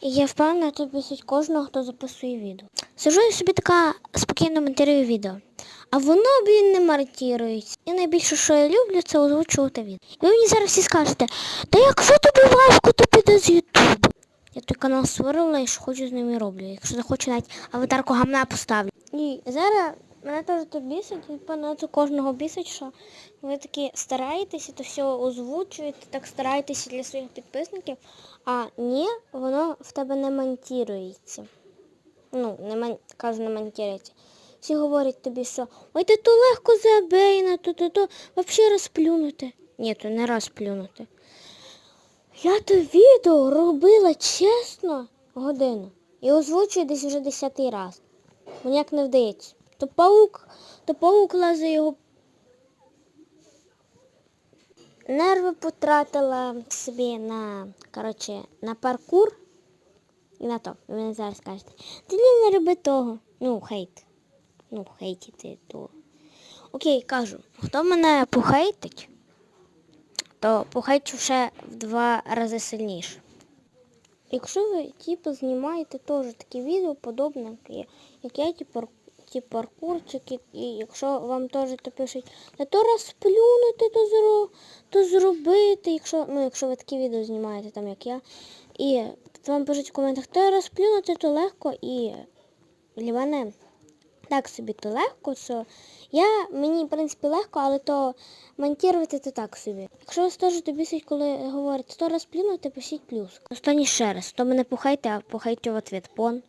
Я впевнена, це бісить кожного, хто записує відео. Сижу я собі така спокійно монтирую відео. А воно, блін, не монтується. І найбільше, що я люблю, це озвучувати відео. І ви мені зараз всі скажете, та якщо тобі важко, то піде з Ютубу. Я той канал створила і що хочу з ним і роблю. Якщо захочу навіть аватарку гамна поставлю. І зараз мене теж то бісить, і певно це кожного бісить, що ви такі стараєтеся, то все озвучуєте, так стараєтеся для своїх підписників, а ні, воно в тебе не монтується. Ну, не мон... кажу, не монтується. Всі говорять тобі, що ой, ти то легко забей на то, то, то, взагалі розплюнути. Ні, то не розплюнути. Я то відео робила чесно годину і озвучую десь вже десятий раз. Мені як не вдається. То паук, то паук лазить його. Нерви потратила собі на, коротше, на паркур і на то. Ви зараз скажете, ти не роби того. Ну, хейт. Ну, хейтити то. Окей, кажу, хто мене похейтить, то похейчу ще в два рази сильніше. Якщо ви типу, знімаєте теж такі відео, подобне, як я, я ті, паркурчики, і якщо вам теж то пишуть, та то розплюнути, то, зро, то зробити, якщо, ну, якщо ви такі відео знімаєте, там як я, і вам пишуть в коментах, то розплюнути, то легко, і для мене так собі то легко, що я, мені, в принципі, легко, але то монтувати то так собі. Якщо вас теж то бісить, коли говорять, сто раз плюнути, пишіть плюс. Останній ще раз, то мене похайте, а похайте в ответ. Пон.